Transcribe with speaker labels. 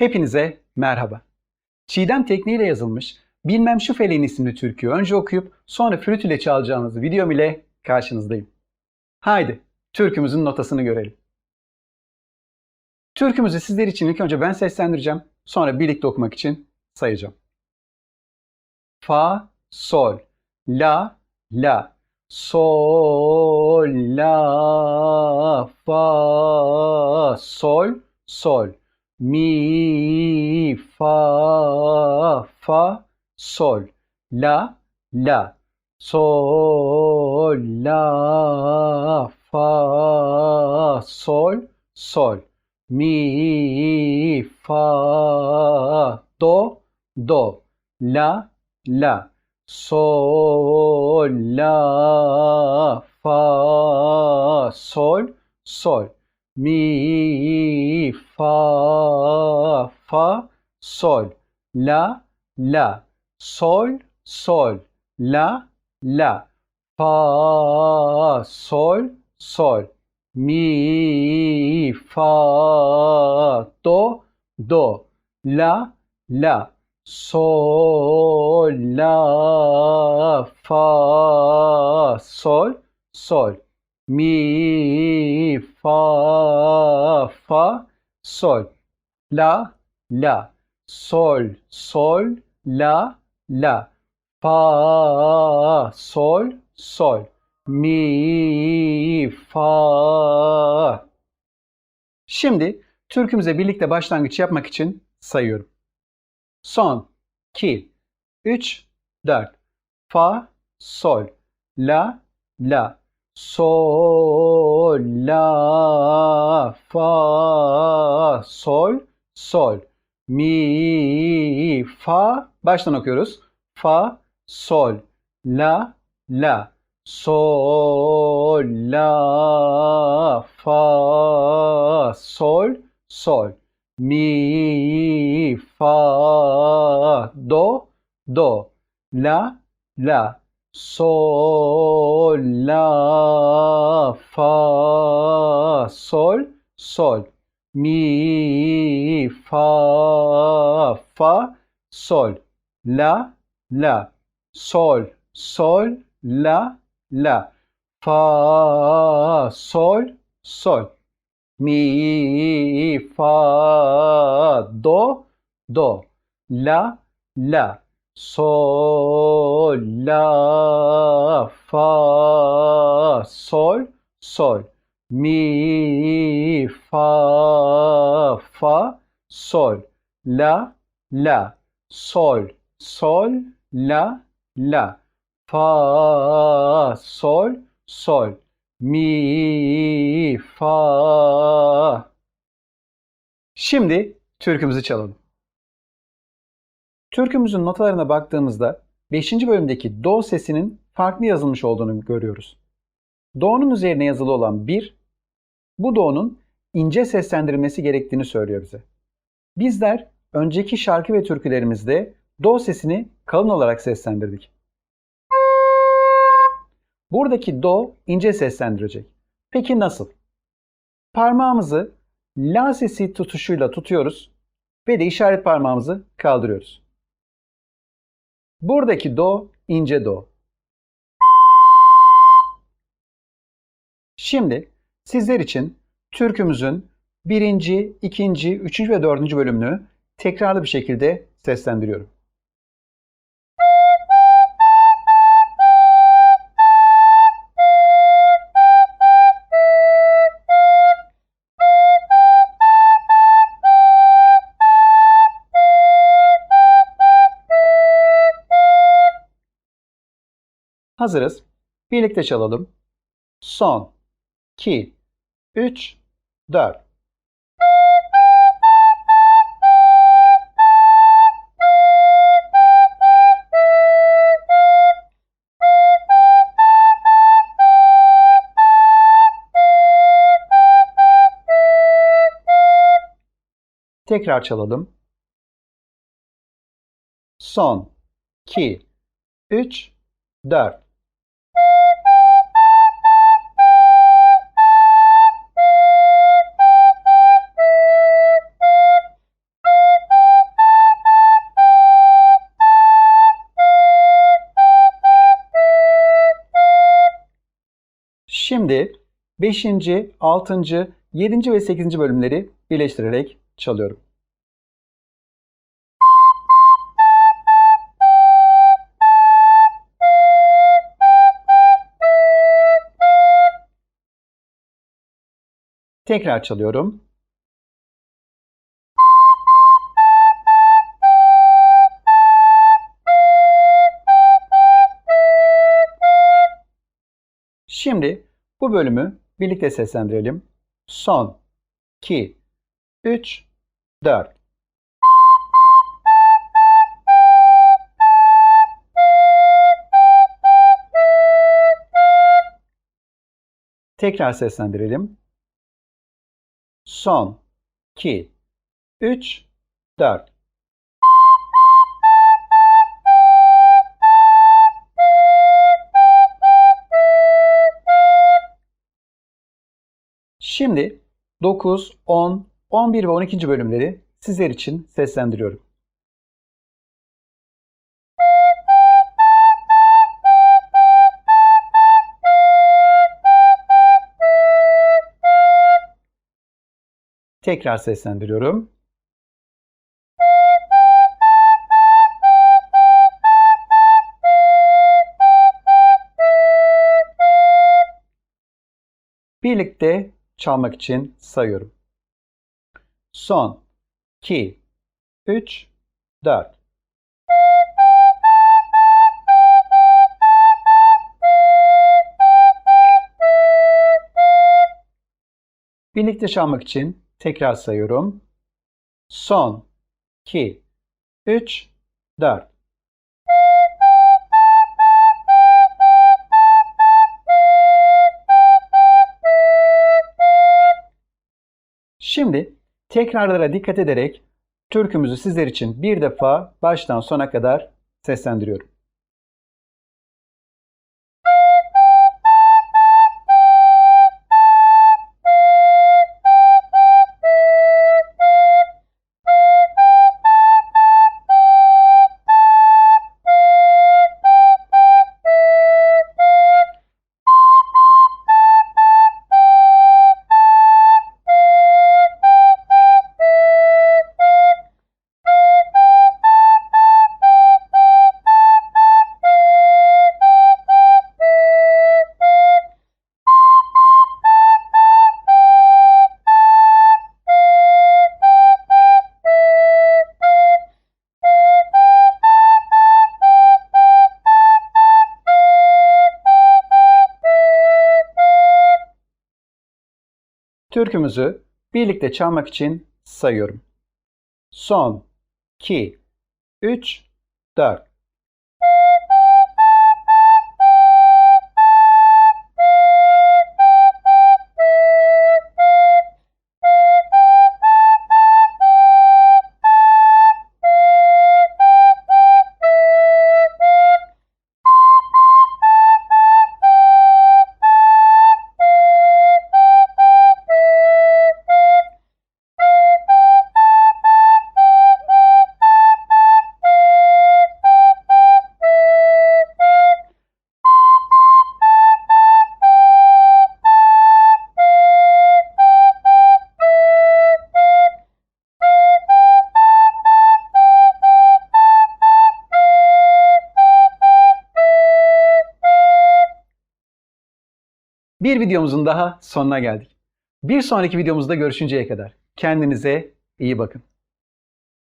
Speaker 1: Hepinize merhaba. Çiğdem tekniğiyle yazılmış Bilmem Şu Feleğin isimli türküyü önce okuyup sonra flüt ile çalacağınız videom ile karşınızdayım. Haydi türkümüzün notasını görelim. Türkümüzü sizler için ilk önce ben seslendireceğim. Sonra birlikte okumak için sayacağım. Fa, sol, la, la, sol, la, fa, sol, sol, mi, fa, fa, sol, la, la, sol, la, fa, sol, sol, mi, fa, do, do, la, la, sol, la, fa, sol, sol, mi, fa, fa, sol, la, la, sol, sol, la, la, fa, sol, sol, mi, fa, do, do, la, la, sol, la, fa, sol, sol, mi, fa, fa, sol, la, la, sol, sol, la, la, fa, sol, sol, mi, fa. Şimdi türkümüze birlikte başlangıç yapmak için sayıyorum. Son, 2, 3, 4. Fa, sol, la, la, sol, la, fa, sol, sol, mi, fa. Baştan okuyoruz. Fa, sol, la, la, sol, la, fa, sol, sol, mi, fa, do, do, la, la, sol, la, fa, sol, sol, mi, fa, fa, sol, la, la, sol, sol, la, la, fa, sol, sol, mi, fa, do, do, la, la, sol, fa, sol, sol, mi, fa, fa, sol, la, la, sol, sol, la, la, fa, sol, sol, mi, fa. Şimdi türkümüzü çalalım. Türkümüzün notalarına baktığımızda 5. bölümdeki do sesinin farklı yazılmış olduğunu görüyoruz. Do'nun üzerine yazılı olan 1, bu do'nun ince seslendirilmesi gerektiğini söylüyor bize. Bizler önceki şarkı ve türkülerimizde do sesini kalın olarak seslendirdik. Buradaki do ince seslendirecek. Peki nasıl? Parmağımızı la sesi tutuşuyla tutuyoruz ve de işaret parmağımızı kaldırıyoruz. Buradaki do ince do. Şimdi sizler için türkümüzün birinci, ikinci, üçüncü ve dördüncü bölümünü tekrarlı bir şekilde seslendiriyorum. Hazırız. Birlikte çalalım. Son, 2, 3, 4. Tekrar çalalım. Son, 2, 3, 4. Şimdi 5. 6. 7. ve 8. bölümleri birleştirerek çalıyorum. Tekrar çalıyorum. Şimdi bu bölümü birlikte seslendirelim. Son, 2, 3, 4. Tekrar seslendirelim. Son, 2, 3, 4. Şimdi 9, 10, 11 ve 12. bölümleri sizler için seslendiriyorum. Tekrar seslendiriyorum. Birlikte çalmak için sayıyorum. Son, 2, 3, 4. Birlikte çalmak için tekrar sayıyorum. Son, 2, 3, 4. Şimdi tekrarlara dikkat ederek türkümüzü sizler için bir defa baştan sona kadar seslendiriyorum. Türkümüzü birlikte çalmak için sayıyorum. Son, 2, 3, 4. Bir videomuzun daha sonuna geldik. Bir sonraki videomuzda görüşünceye kadar kendinize iyi bakın.